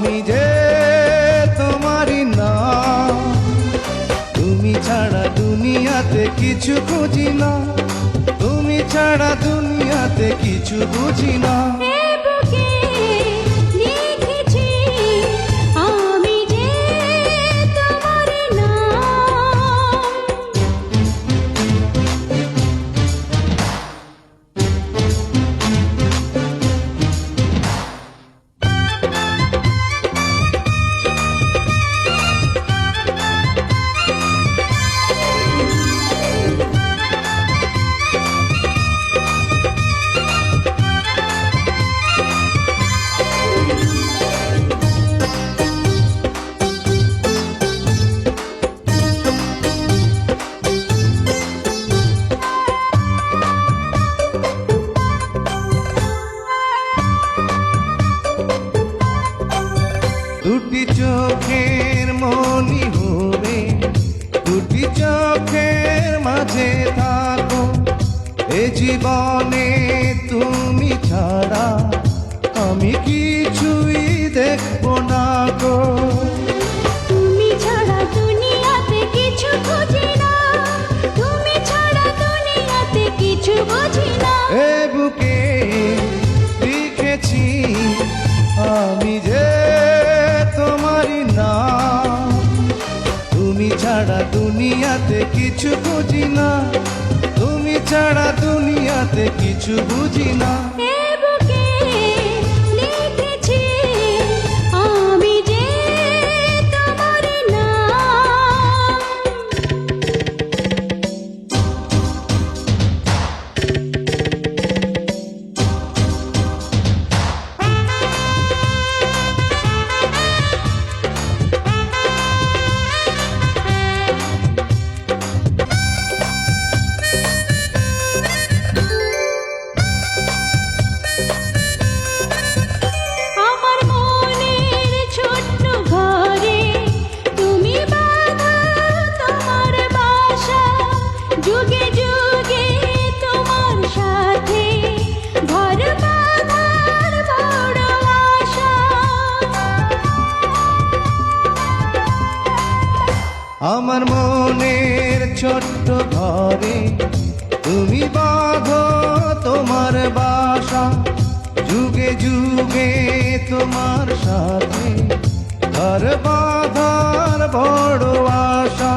আমি যে তোমারই না তুমি ছাড়া দুনিয়াতে কিছু খুঁজি না, তুমি ছাড়া দুনিয়াতে কিছু বুঝি না। দুটি চোখের মনি হরে দুটি চোখের মাঝে থাকো। এ জীবনে তুমি ছাড়া আমি কিছুই দেখব না গো। দুনিয়াতে কিছু বুঝি না। তুমি ছাড়া দুনিয়াতে কিছু বুঝি না। আমার মনের ছোট্ট ঘরে। তুমি বাঘ তোমার বাসা, যুগে যুগে তোমার সাথে। ঘর বাঁধার বড় আশা।